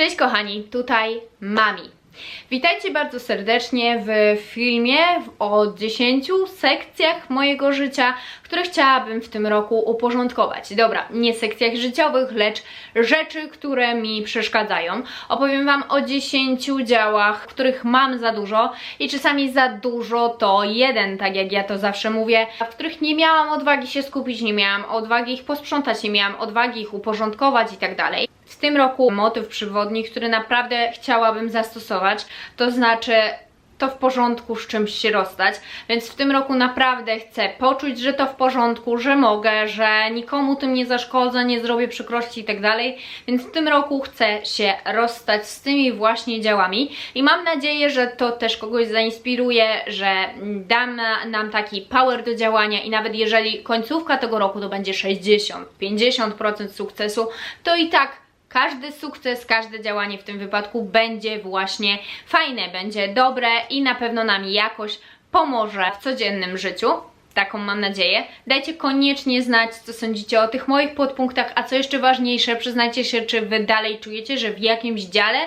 Cześć kochani, tutaj Mami. Witajcie bardzo serdecznie w filmie o 10 sekcjach mojego życia, które chciałabym w tym roku uporządkować. Dobra, nie sekcjach życiowych, lecz rzeczy, które mi przeszkadzają. Opowiem Wam o 10 działach, których mam za dużo i czasami za dużo to jeden, tak jak ja to zawsze mówię, w których nie miałam odwagi się skupić, nie miałam odwagi ich posprzątać, nie miałam odwagi ich uporządkować i tak dalej. W tym roku motyw przewodni, który naprawdę chciałabym zastosować, to znaczy to w porządku z czymś się rozstać, więc w tym roku naprawdę chcę poczuć, że to w porządku, że mogę, że nikomu tym nie zaszkodzę, nie zrobię przykrości i tak dalej, więc w tym roku chcę się rozstać z tymi właśnie działami i mam nadzieję, że to też kogoś zainspiruje, że da na- nam taki power do działania i nawet jeżeli końcówka tego roku to będzie 60-50% sukcesu, to i tak każdy sukces, każde działanie w tym wypadku będzie właśnie fajne, będzie dobre i na pewno nam jakoś pomoże w codziennym życiu. Taką mam nadzieję. Dajcie koniecznie znać, co sądzicie o tych moich podpunktach, a co jeszcze ważniejsze, przyznajcie się, czy wy dalej czujecie, że w jakimś dziale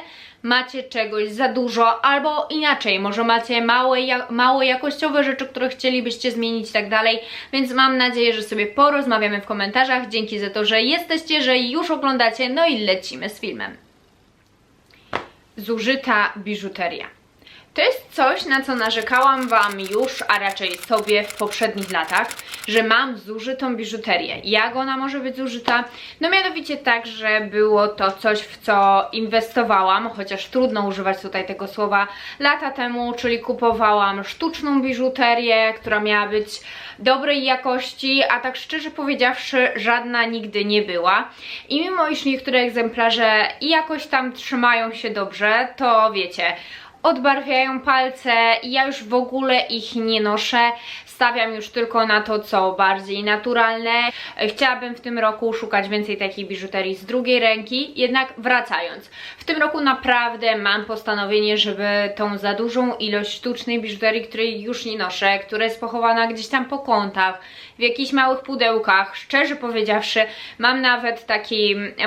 macie czegoś za dużo, albo inaczej, może macie małe, mało jakościowe rzeczy, które chcielibyście zmienić i tak dalej, więc mam nadzieję, że sobie porozmawiamy w komentarzach. Dzięki za to, że jesteście, że już oglądacie, no i lecimy z filmem. Zużyta biżuteria. To jest coś, na co narzekałam Wam już, a raczej sobie w poprzednich latach, że mam zużytą biżuterię. Jak ona może być zużyta? No mianowicie tak, że było to coś, w co inwestowałam, chociaż trudno używać tutaj tego słowa, lata temu, czyli kupowałam sztuczną biżuterię, która miała być dobrej jakości, a tak szczerze powiedziawszy, żadna nigdy nie była. I mimo iż niektóre egzemplarze jakoś tam trzymają się dobrze, to wiecie, odbarwiają palce ja już w ogóle ich nie noszę. Stawiam już tylko na to, co bardziej naturalne. Chciałabym w tym roku szukać więcej takiej biżuterii z drugiej ręki, jednak wracając. W tym roku naprawdę mam postanowienie, żeby tą za dużą ilość sztucznej biżuterii, której już nie noszę, która jest pochowana gdzieś tam po kątach, w jakichś małych pudełkach, szczerze powiedziawszy, mam nawet takie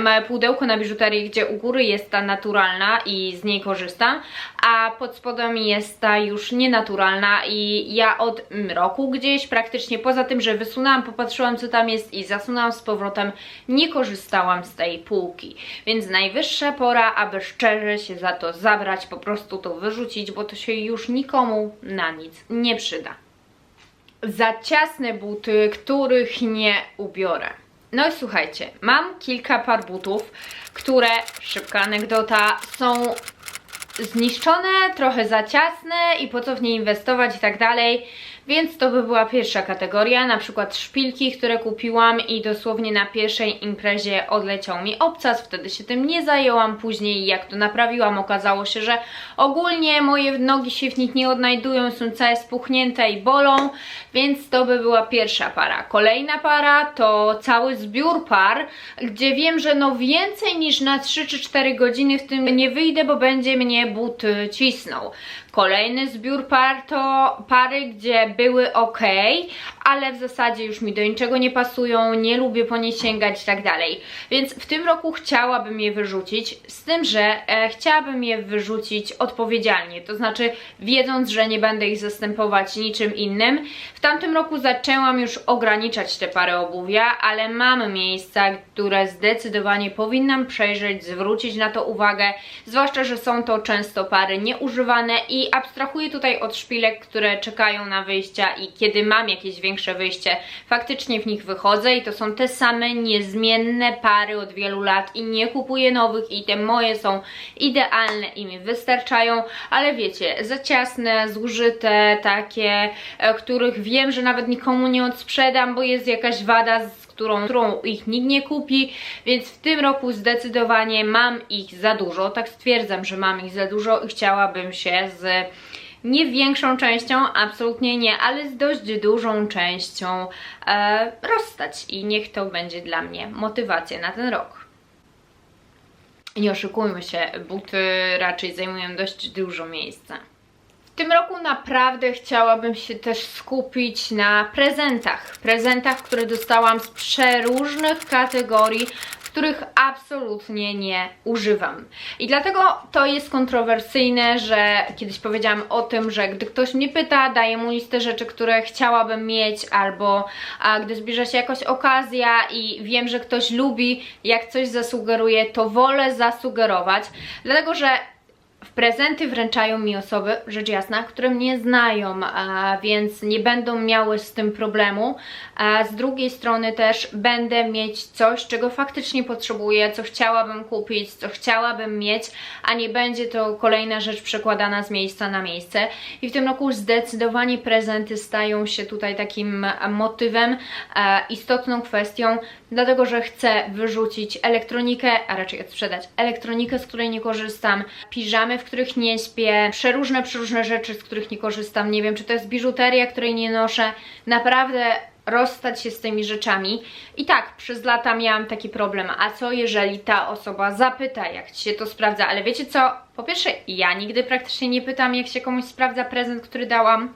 małe pudełko na biżuterię, gdzie u góry jest ta naturalna i z niej korzystam, a pod spodem jest ta już nienaturalna i ja od mm, gdzieś praktycznie poza tym, że wysunęłam, popatrzyłam co tam jest i zasunęłam z powrotem, nie korzystałam z tej półki. Więc najwyższa pora, aby szczerze się za to zabrać, po prostu to wyrzucić, bo to się już nikomu na nic nie przyda za ciasne buty, których nie ubiorę. No i słuchajcie, mam kilka par butów, które, szybka anegdota, są zniszczone, trochę za ciasne i po co w nie inwestować i tak dalej. Więc to by była pierwsza kategoria, na przykład szpilki, które kupiłam i dosłownie na pierwszej imprezie odleciał mi obcas, wtedy się tym nie zajęłam, później jak to naprawiłam okazało się, że ogólnie moje nogi się w nich nie odnajdują, są całe spuchnięte i bolą, więc to by była pierwsza para. Kolejna para to cały zbiór par, gdzie wiem, że no więcej niż na 3 czy 4 godziny w tym nie wyjdę, bo będzie mnie but cisnął. Kolejny zbiór par to pary, gdzie były ok, ale w zasadzie już mi do niczego nie pasują, nie lubię po nie sięgać i tak dalej. Więc w tym roku chciałabym je wyrzucić, z tym, że e, chciałabym je wyrzucić odpowiedzialnie, to znaczy wiedząc, że nie będę ich zastępować niczym innym. W tamtym roku zaczęłam już ograniczać te pary obuwia, ale mam miejsca, które zdecydowanie powinnam przejrzeć, zwrócić na to uwagę, zwłaszcza, że są to często pary nieużywane i abstrahuję tutaj od szpilek, które czekają na wyjścia i kiedy mam jakieś większe wyjście, faktycznie w nich wychodzę i to są te same niezmienne pary od wielu lat i nie kupuję nowych i te moje są idealne i mi wystarczają, ale wiecie, za ciasne, zużyte, takie, e, których wiem, że nawet nikomu nie odsprzedam, bo jest jakaś wada z którą, którą ich nikt nie kupi, więc w tym roku zdecydowanie mam ich za dużo, tak stwierdzam, że mam ich za dużo i chciałabym się z nie większą częścią, absolutnie nie, ale z dość dużą częścią e, rozstać i niech to będzie dla mnie motywacja na ten rok. Nie oszukujmy się, buty raczej zajmują dość dużo miejsca. Tym roku naprawdę chciałabym się też skupić na prezentach. Prezentach, które dostałam z przeróżnych kategorii, których absolutnie nie używam. I dlatego to jest kontrowersyjne, że kiedyś powiedziałam o tym, że gdy ktoś mnie pyta, daję mu listę rzeczy, które chciałabym mieć, albo a, gdy zbliża się jakaś okazja i wiem, że ktoś lubi, jak coś zasugeruje, to wolę zasugerować, dlatego że w prezenty wręczają mi osoby, rzecz jasna, które mnie znają, więc nie będą miały z tym problemu. Z drugiej strony też będę mieć coś, czego faktycznie potrzebuję, co chciałabym kupić, co chciałabym mieć, a nie będzie to kolejna rzecz przekładana z miejsca na miejsce. I w tym roku zdecydowanie prezenty stają się tutaj takim motywem, a, istotną kwestią, dlatego że chcę wyrzucić elektronikę, a raczej odsprzedać elektronikę, z której nie korzystam, piżamy, w których nie śpię, przeróżne, przeróżne rzeczy, z których nie korzystam. Nie wiem, czy to jest biżuteria, której nie noszę. Naprawdę rozstać się z tymi rzeczami. I tak, przez lata miałam taki problem. A co jeżeli ta osoba zapyta, jak ci się to sprawdza? Ale wiecie co? Po pierwsze, ja nigdy praktycznie nie pytam, jak się komuś sprawdza prezent, który dałam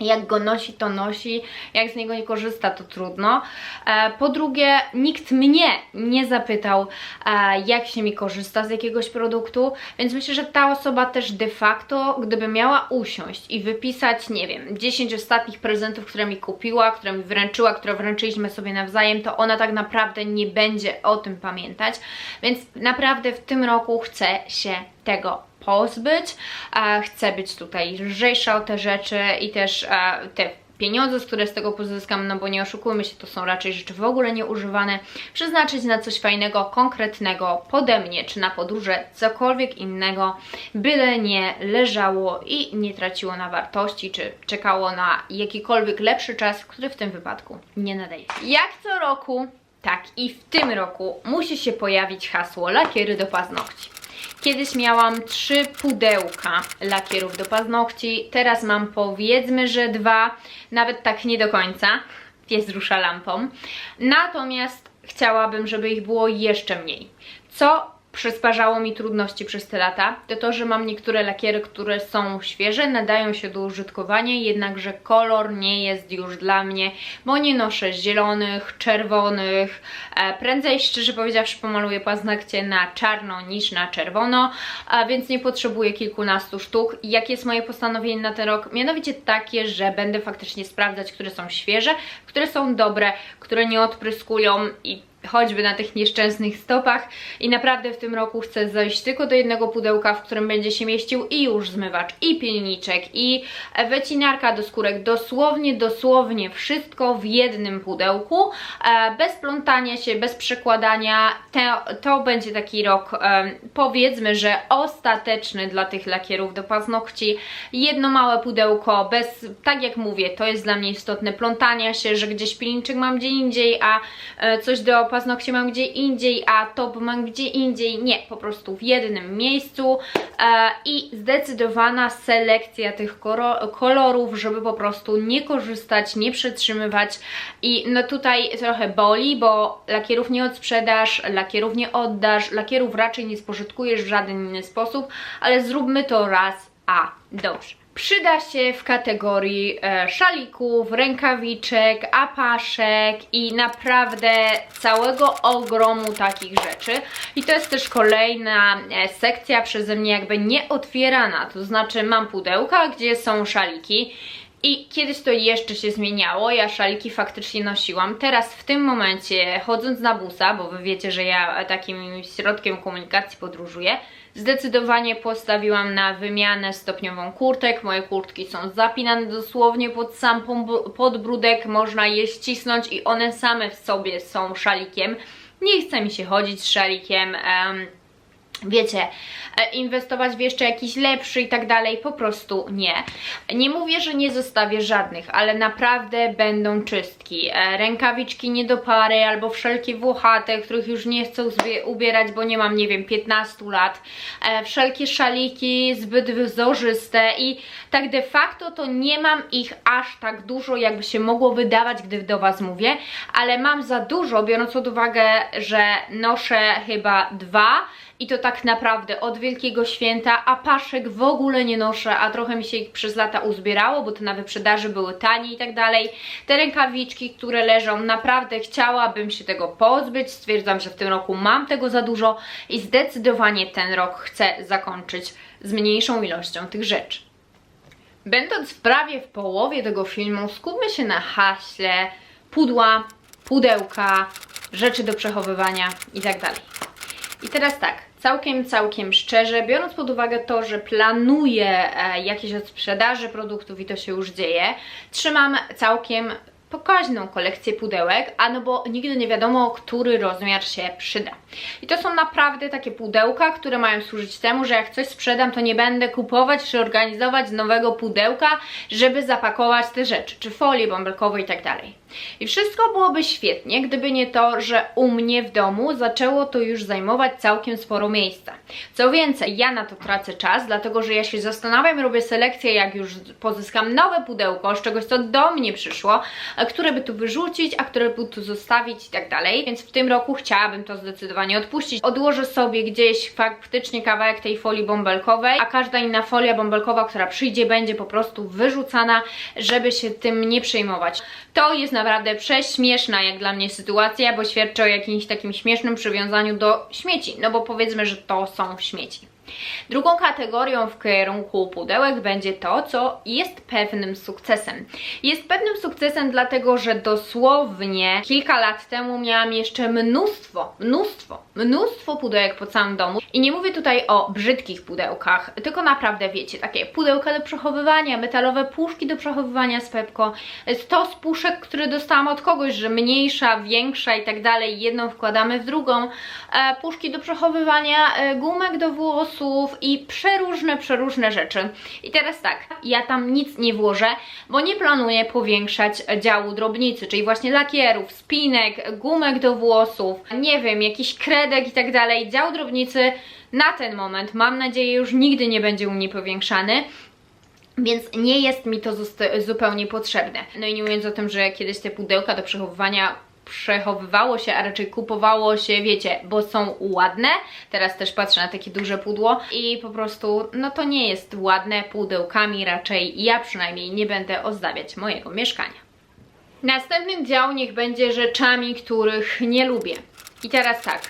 jak go nosi, to nosi, jak z niego nie korzysta, to trudno. E, po drugie, nikt mnie nie zapytał, e, jak się mi korzysta z jakiegoś produktu, więc myślę, że ta osoba też de facto, gdyby miała usiąść i wypisać, nie wiem, 10 ostatnich prezentów, które mi kupiła, które mi wręczyła, które wręczyliśmy sobie nawzajem, to ona tak naprawdę nie będzie o tym pamiętać, więc naprawdę w tym roku chcę się tego pozbyć. Chcę być tutaj lżejsza o te rzeczy i też te pieniądze, z które z tego pozyskam, no bo nie oszukujmy się, to są raczej rzeczy w ogóle nieużywane, przeznaczyć na coś fajnego, konkretnego pode mnie, czy na podróże, cokolwiek innego, byle nie leżało i nie traciło na wartości, czy czekało na jakikolwiek lepszy czas, który w tym wypadku nie nadaje. Jak co roku, tak i w tym roku musi się pojawić hasło lakiery do paznokci. Kiedyś miałam trzy pudełka lakierów do paznokci, teraz mam powiedzmy, że dwa, nawet tak nie do końca. Pies rusza lampą. Natomiast chciałabym, żeby ich było jeszcze mniej. Co przysparzało mi trudności przez te lata, to to, że mam niektóre lakiery, które są świeże, nadają się do użytkowania, jednakże kolor nie jest już dla mnie, bo nie noszę zielonych, czerwonych, e, prędzej szczerze powiedziawszy pomaluję paznokcie na czarno niż na czerwono, więc nie potrzebuję kilkunastu sztuk. Jakie jest moje postanowienie na ten rok? Mianowicie takie, że będę faktycznie sprawdzać, które są świeże, które są dobre, które nie odpryskują i choćby na tych nieszczęsnych stopach. I naprawdę w tym roku chcę zejść tylko do jednego pudełka, w którym będzie się mieścił i już zmywacz, i pilniczek, i wycinarka do skórek, dosłownie, dosłownie wszystko w jednym pudełku, e, bez plątania się, bez przekładania, to, to będzie taki rok e, powiedzmy, że ostateczny dla tych lakierów do paznokci, jedno małe pudełko, bez, tak jak mówię, to jest dla mnie istotne, plątania się, że gdzieś pilniczek mam gdzie indziej, a e, coś do paznokcie mam gdzie indziej, a top mam gdzie indziej. Nie, po prostu w jednym miejscu e, i zdecydowana selekcja tych kolorów, żeby po prostu nie korzystać, nie przetrzymywać i no tutaj trochę boli, bo lakierów nie odsprzedasz, lakierów nie oddasz, lakierów raczej nie spożytkujesz w żaden inny sposób, ale zróbmy to raz, a dobrze. Przyda się w kategorii e, szalików, rękawiczek, apaszek i naprawdę całego ogromu takich rzeczy. I to jest też kolejna e, sekcja przeze mnie jakby nieotwierana, to znaczy mam pudełka, gdzie są szaliki i kiedyś to jeszcze się zmieniało, ja szaliki faktycznie nosiłam. Teraz w tym momencie, chodząc na busa, bo wy wiecie, że ja takim środkiem komunikacji podróżuję, Zdecydowanie postawiłam na wymianę stopniową kurtek. Moje kurtki są zapinane dosłownie pod sam podbródek. Można je ścisnąć i one same w sobie są szalikiem. Nie chce mi się chodzić z szalikiem. Um, wiecie, e, inwestować w jeszcze jakiś lepszy i tak dalej, po prostu nie. Nie mówię, że nie zostawię żadnych, ale naprawdę będą czystki. E, rękawiczki nie do pary albo wszelkie włochate, których już nie chcę ubierać, bo nie mam, nie wiem, 15 lat. E, wszelkie szaliki zbyt wzorzyste i tak de facto to nie mam ich aż tak dużo, jakby się mogło wydawać, gdy do Was mówię, ale mam za dużo, biorąc pod uwagę, że noszę chyba dwa i to tak naprawdę od Wielkiego Święta, a paszek w ogóle nie noszę, a trochę mi się ich przez lata uzbierało, bo to na wyprzedaży były tanie i tak dalej. Te rękawiczki, które leżą, naprawdę chciałabym się tego pozbyć. Stwierdzam, że w tym roku mam tego za dużo i zdecydowanie ten rok chcę zakończyć z mniejszą ilością tych rzeczy. Będąc prawie w połowie tego filmu, skupmy się na haśle, pudła, pudełka, rzeczy do przechowywania itd. I teraz tak, całkiem, całkiem szczerze, biorąc pod uwagę to, że planuję e, jakieś odsprzedaży produktów i to się już dzieje, trzymam całkiem pokaźną kolekcję pudełek, a no bo nigdy nie wiadomo, który rozmiar się przyda. I to są naprawdę takie pudełka, które mają służyć temu, że jak coś sprzedam, to nie będę kupować czy organizować nowego pudełka, żeby zapakować te rzeczy, czy folię bąbelkową i tak dalej. I wszystko byłoby świetnie, gdyby nie to, że u mnie w domu zaczęło to już zajmować całkiem sporo miejsca. Co więcej, ja na to tracę czas, dlatego że ja się zastanawiam, robię selekcję, jak już pozyskam nowe pudełko z czegoś, co do mnie przyszło, a które by tu wyrzucić, a które by tu zostawić i tak dalej. Więc w tym roku chciałabym to zdecydowanie odpuścić. Odłożę sobie gdzieś faktycznie kawałek tej folii bąbelkowej, a każda inna folia bąbelkowa, która przyjdzie, będzie po prostu wyrzucana, żeby się tym nie przejmować. To jest naprawdę prześmieszna jak dla mnie sytuacja, bo świadczy o jakimś takim śmiesznym przywiązaniu do śmieci, no bo powiedzmy, że to są śmieci. Drugą kategorią w kierunku pudełek będzie to, co jest pewnym sukcesem. Jest pewnym sukcesem dlatego, że dosłownie kilka lat temu miałam jeszcze mnóstwo, mnóstwo, mnóstwo pudełek po całym domu. I nie mówię tutaj o brzydkich pudełkach, tylko naprawdę wiecie, takie pudełka do przechowywania, metalowe puszki do przechowywania z Pepko, stos puszek, które dostałam od kogoś, że mniejsza, większa i tak dalej, jedną wkładamy w drugą, e, puszki do przechowywania, e, gumek do włosów i przeróżne, przeróżne rzeczy. I teraz tak, ja tam nic nie włożę, bo nie planuję powiększać działu drobnicy, czyli właśnie lakierów, spinek, gumek do włosów, nie wiem, jakiś kredek i tak dalej. Dział drobnicy na ten moment, mam nadzieję, już nigdy nie będzie u mnie powiększany. Więc nie jest mi to zupełnie potrzebne. No i nie mówiąc o tym, że kiedyś te pudełka do przechowywania przechowywało się, a raczej kupowało się, wiecie, bo są ładne. Teraz też patrzę na takie duże pudło i po prostu, no to nie jest ładne pudełkami, raczej ja przynajmniej nie będę ozdabiać mojego mieszkania. Następny dział niech będzie rzeczami, których nie lubię. I teraz tak,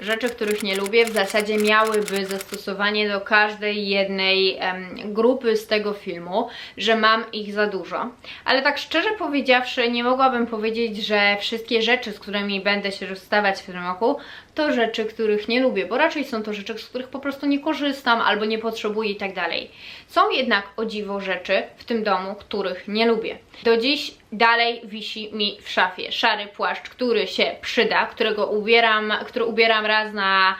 rzeczy, których nie lubię, w zasadzie miałyby zastosowanie do każdej jednej em, grupy z tego filmu, że mam ich za dużo. Ale tak szczerze powiedziawszy, nie mogłabym powiedzieć, że wszystkie rzeczy, z którymi będę się rozstawać w tym roku, to rzeczy, których nie lubię, bo raczej są to rzeczy, z których po prostu nie korzystam albo nie potrzebuję i tak dalej. Są jednak o dziwo rzeczy w tym domu, których nie lubię. Do dziś dalej wisi mi w szafie szary płaszcz, który się przyda, którego ubieram, który ubieram raz na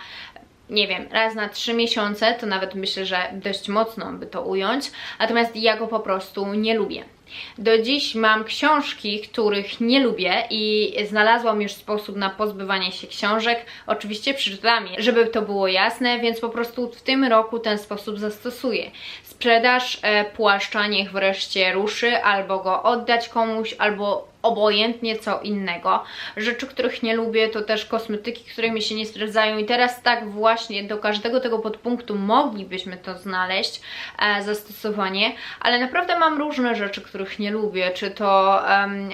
nie wiem, raz na trzy miesiące, to nawet myślę, że dość mocno by to ująć, natomiast ja go po prostu nie lubię. Do dziś mam książki, których nie lubię i znalazłam już sposób na pozbywanie się książek. Oczywiście przeczytam je, żeby to było jasne, więc po prostu w tym roku ten sposób zastosuję. Sprzedaż e, płaszcza niech wreszcie ruszy, albo go oddać komuś, albo obojętnie co innego. Rzeczy, których nie lubię, to też kosmetyki, które mi się nie sprawdzają. I teraz tak właśnie do każdego tego podpunktu moglibyśmy to znaleźć e, zastosowanie, ale naprawdę mam różne rzeczy, których nie lubię, czy to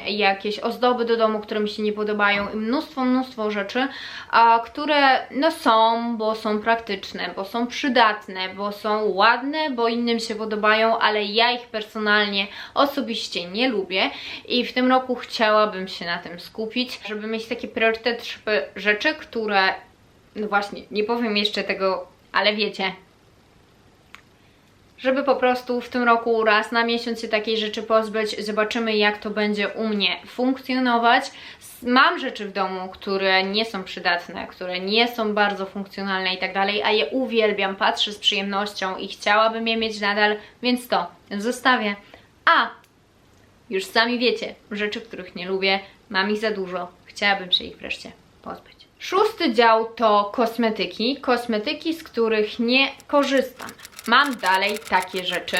jakieś ozdoby do domu, które mi się nie podobają i mnóstwo, mnóstwo rzeczy, a, które no są, bo są praktyczne, bo są przydatne, bo są ładne, bo innym się podobają, ale ja ich personalnie osobiście nie lubię. I w tym roku chciałabym się na tym skupić, żeby mieć taki priorytet, żeby rzeczy, które, no właśnie, nie powiem jeszcze tego, ale wiecie, żeby po prostu w tym roku raz na miesiąc się takiej rzeczy pozbyć, zobaczymy jak to będzie u mnie funkcjonować. Mam rzeczy w domu, które nie są przydatne, które nie są bardzo funkcjonalne i tak dalej, a je uwielbiam, patrzę z przyjemnością i chciałabym je mieć nadal, więc to zostawię. A już sami wiecie, rzeczy, których nie lubię, mam ich za dużo, chciałabym się ich wreszcie pozbyć. Szósty dział to kosmetyki, kosmetyki, z których nie korzystam. mam dalej takie rzeczy.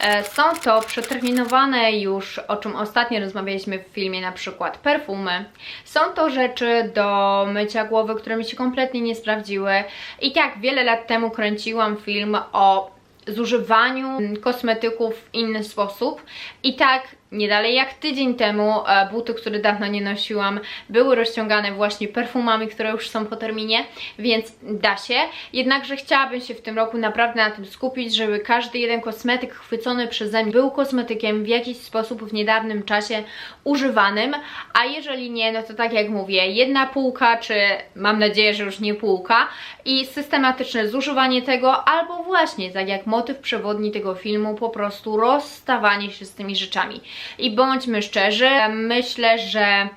E, Są to przeterminowane już, o czym ostatnio rozmawialiśmy w filmie, na przykład perfumy. Są to rzeczy do mycia głowy, które mi się kompletnie nie sprawdziły. I tak, wiele lat temu kręciłam film o zużywaniu kosmetyków w inny sposób. I tak, nie dalej jak tydzień temu, e, buty, które dawno nie nosiłam, były rozciągane właśnie perfumami, które już są po terminie, więc da się. Jednakże chciałabym się w tym roku naprawdę na tym skupić, żeby każdy jeden kosmetyk chwycony przeze mnie był kosmetykiem w jakiś sposób w niedawnym czasie używanym, a jeżeli nie, no to tak jak mówię, jedna półka, czy mam nadzieję, że już nie półka i systematyczne zużywanie tego, albo właśnie, tak jak motyw przewodni tego filmu, po prostu rozstawanie się z tymi rzeczami. I bądźmy szczerzy, myślę, że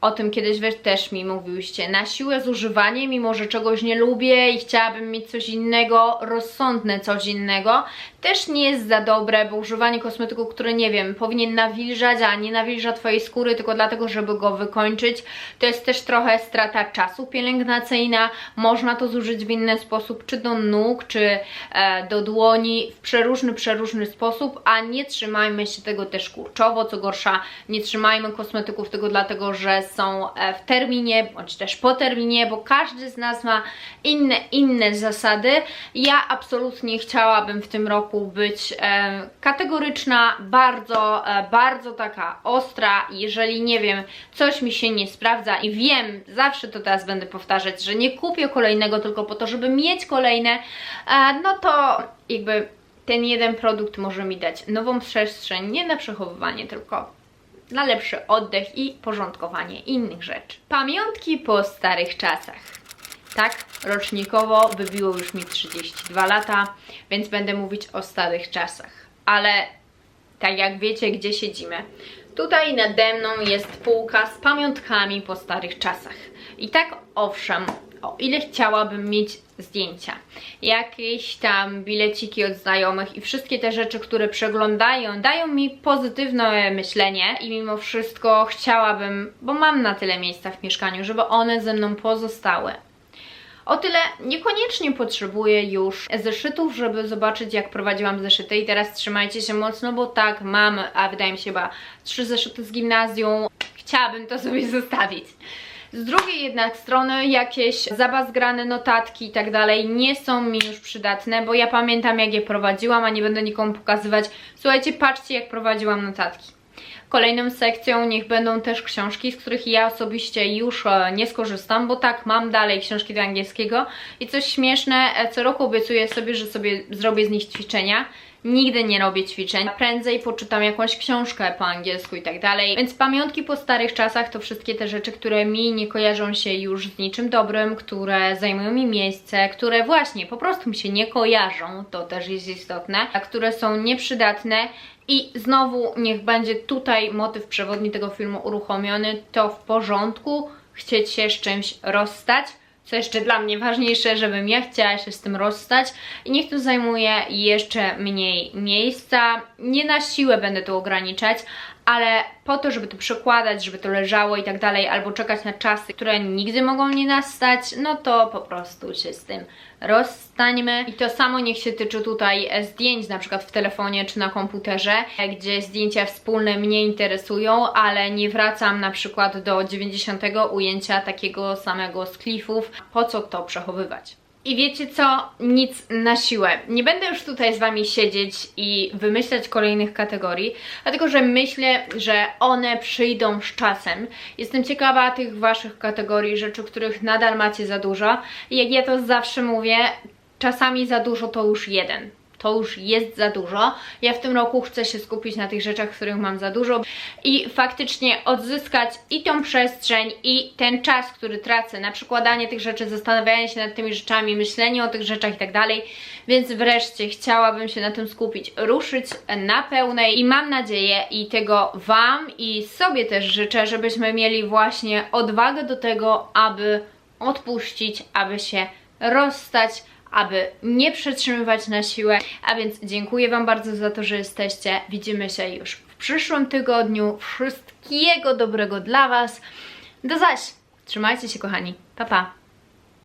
o tym kiedyś wy też mi mówiłyście. Na siłę zużywanie, mimo że czegoś nie lubię i chciałabym mieć coś innego, rozsądne coś innego, też nie jest za dobre, bo używanie kosmetyku, który nie wiem, powinien nawilżać, a nie nawilża Twojej skóry tylko dlatego, żeby go wykończyć, to jest też trochę strata czasu pielęgnacyjna. Można to zużyć w inny sposób, czy do nóg, czy e, do dłoni, w przeróżny, przeróżny sposób, a nie trzymajmy się tego też kurczowo, co gorsza, nie trzymajmy kosmetyków tego dlatego, że są e, w terminie, bądź też po terminie, bo każdy z nas ma inne, inne zasady. Ja absolutnie chciałabym w tym roku być e, kategoryczna, bardzo, e, bardzo taka ostra. Jeżeli nie wiem, coś mi się nie sprawdza i wiem, zawsze to teraz będę powtarzać, że nie kupię kolejnego tylko po to, żeby mieć kolejne, e, no to jakby ten jeden produkt może mi dać nową przestrzeń, nie na przechowywanie, tylko na lepszy oddech i porządkowanie innych rzeczy. Pamiątki po starych czasach. Tak, rocznikowo wybiło już mi 32 lata, więc będę mówić o starych czasach. Ale tak jak wiecie, gdzie siedzimy. Tutaj nade mną jest półka z pamiątkami po starych czasach. I tak owszem, o ile chciałabym mieć zdjęcia, jakieś tam bileciki od znajomych i wszystkie te rzeczy, które przeglądają, dają mi pozytywne myślenie i mimo wszystko chciałabym, bo mam na tyle miejsca w mieszkaniu, żeby one ze mną pozostały. O tyle niekoniecznie potrzebuję już zeszytów, żeby zobaczyć jak prowadziłam zeszyty i teraz trzymajcie się mocno, bo tak, mam, a wydaje mi się chyba trzy zeszyty z gimnazjum, chciałabym to sobie zostawić. Z drugiej jednak strony jakieś zabazgrane notatki i tak dalej nie są mi już przydatne, bo ja pamiętam jak je prowadziłam, a nie będę nikomu pokazywać. Słuchajcie, patrzcie jak prowadziłam notatki. Kolejną sekcją niech będą też książki, z których ja osobiście już e, nie skorzystam, bo tak, mam dalej książki do angielskiego i coś śmieszne, e, co roku obiecuję sobie, że sobie zrobię z nich ćwiczenia. Nigdy nie robię ćwiczeń, prędzej poczytam jakąś książkę po angielsku i tak dalej. Więc pamiątki po starych czasach to wszystkie te rzeczy, które mi nie kojarzą się już z niczym dobrym, które zajmują mi miejsce, które właśnie po prostu mi się nie kojarzą, to też jest istotne, a które są nieprzydatne i znowu niech będzie tutaj motyw przewodni tego filmu uruchomiony, to w porządku. Chcieć się z czymś rozstać, co jeszcze dla mnie ważniejsze, żebym ja chciała się z tym rozstać. I niech to zajmuje jeszcze mniej miejsca. Nie na siłę będę to ograniczać, ale po to, żeby to przekładać, żeby to leżało i tak dalej, albo czekać na czasy, które nigdy mogą nie nastać, no to po prostu się z tym rozstańmy. I to samo niech się tyczy tutaj zdjęć, na przykład w telefonie czy na komputerze, gdzie zdjęcia wspólne mnie interesują, ale nie wracam na przykład do 90 ujęcia takiego samego z klifów. Po co to przechowywać? I wiecie co? Nic na siłę. Nie będę już tutaj z Wami siedzieć i wymyślać kolejnych kategorii, dlatego że myślę, że one przyjdą z czasem. Jestem ciekawa tych Waszych kategorii, rzeczy, których nadal macie za dużo. I jak ja to zawsze mówię, czasami za dużo to już jeden to już jest za dużo. Ja w tym roku chcę się skupić na tych rzeczach, których mam za dużo i faktycznie odzyskać i tą przestrzeń, i ten czas, który tracę na przykładanie tych rzeczy, zastanawianie się nad tymi rzeczami, myślenie o tych rzeczach i tak dalej. Więc wreszcie chciałabym się na tym skupić, ruszyć na pełnej i mam nadzieję i tego Wam i sobie też życzę, żebyśmy mieli właśnie odwagę do tego, aby odpuścić, aby się rozstać, aby nie przetrzymywać na siłę. A więc dziękuję Wam bardzo za to, że jesteście. Widzimy się już w przyszłym tygodniu. Wszystkiego dobrego dla Was. Do zaś. Trzymajcie się kochani. Pa, pa.